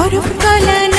ആരും കലന